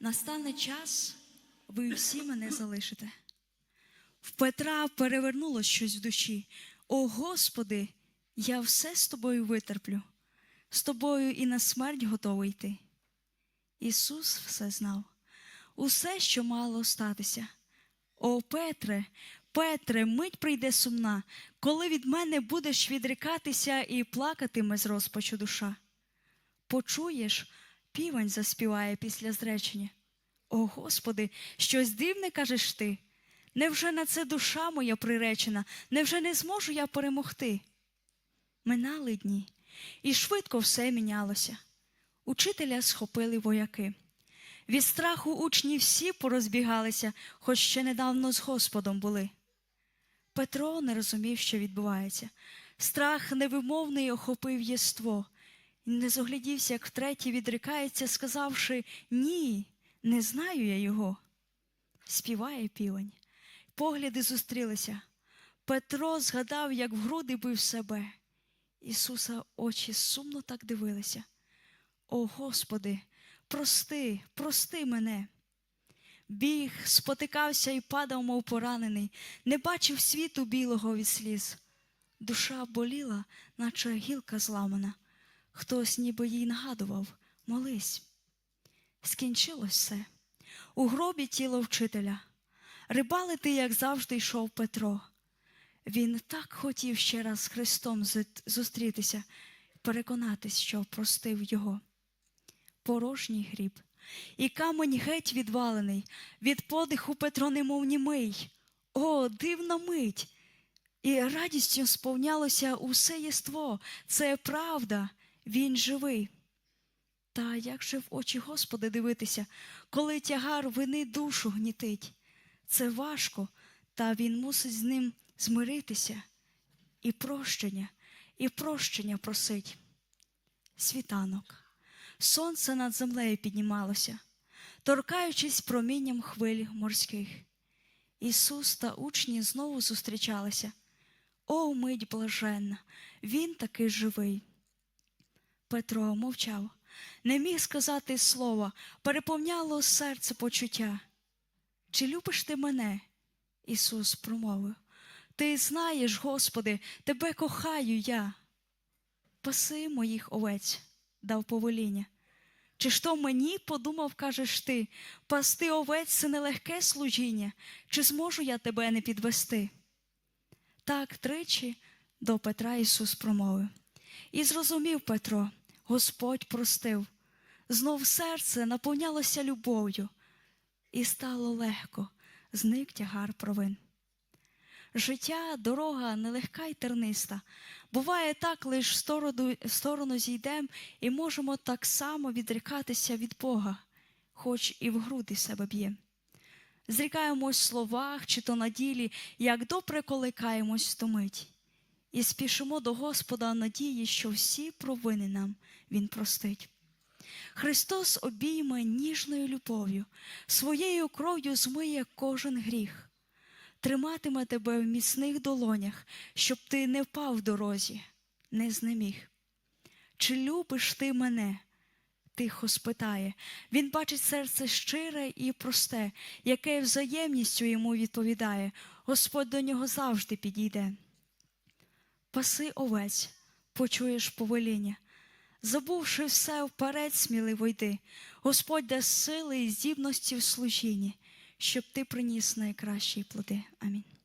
Настане час, ви всі мене залишите. В Петра перевернулось щось в душі. О Господи, я все з тобою витерплю, з тобою і на смерть готовий йти. Ісус все знав, усе, що мало статися. О Петре, Петре, мить прийде сумна, коли від мене будеш відрікатися і плакатиме з розпачу душа. Почуєш, півень заспіває після зречення. О Господи, щось дивне кажеш ти. Невже на це душа моя приречена, невже не зможу я перемогти? Минали дні, і швидко все мінялося. Учителя схопили вояки. Від страху учні всі порозбігалися, хоч ще недавно з Господом були. Петро не розумів, що відбувається. Страх невимовний охопив єство. Не зоглядівся, як втретє відрікається, сказавши Ні, не знаю я його. Співає півень. Погляди зустрілися. Петро згадав, як в груди бив себе. Ісуса очі сумно так дивилися. О Господи, прости, прости мене. Біг, спотикався і падав, мов поранений, не бачив світу білого від сліз. Душа боліла, наче гілка зламана. Хтось ніби їй нагадував молись. Скінчилось все. У гробі тіло вчителя. Рибалити, як завжди, йшов Петро. Він так хотів ще раз з Христом зустрітися, переконатись, що простив його. Порожній гріб, і камень геть відвалений, від подиху Петро немов німий. О, дивна мить! І радістю сповнялося усе єство, це правда, він живий. Та як же в очі Господи дивитися, коли тягар вини душу гнітить? Це важко, та він мусить з ним змиритися і прощення, і прощення просить. Світанок, сонце над землею піднімалося, торкаючись промінням хвиль морських. Ісус та учні знову зустрічалися. О, мить блаженна, він таки живий. Петро мовчав, не міг сказати слова, переповняло серце почуття. Чи любиш ти мене? Ісус промовив. Ти знаєш, Господи, тебе кохаю я. Паси моїх овець, дав повеління. Чи ж то мені подумав, кажеш ти, пасти овець це нелегке служіння, чи зможу я тебе не підвести? Так тричі до Петра Ісус промовив. І зрозумів Петро, Господь простив. Знов серце наповнялося любов'ю, і стало легко, зник тягар провин. Життя, дорога нелегка й терниста. Буває так, лиш в сторону, в сторону зійдем і можемо так само відрікатися від Бога, хоч і в груди себе б'єм. Зрікаємось в словах чи то на ділі, як добре коликаємось в ту мить. І спішимо до Господа надії, що всі провини нам Він простить. Христос обійме ніжною любов'ю, своєю кров'ю змиє кожен гріх, триматиме тебе в міцних долонях, щоб ти не впав в дорозі, не знеміг. Чи любиш ти мене? Тихо спитає. Він бачить серце щире і просте, яке взаємністю йому відповідає. Господь до нього завжди підійде. Паси овець, почуєш повеління. Забувши все вперед, сміливо йди. Господь дасть сили і здібності в служінні, щоб ти приніс найкращі плоди. Амінь.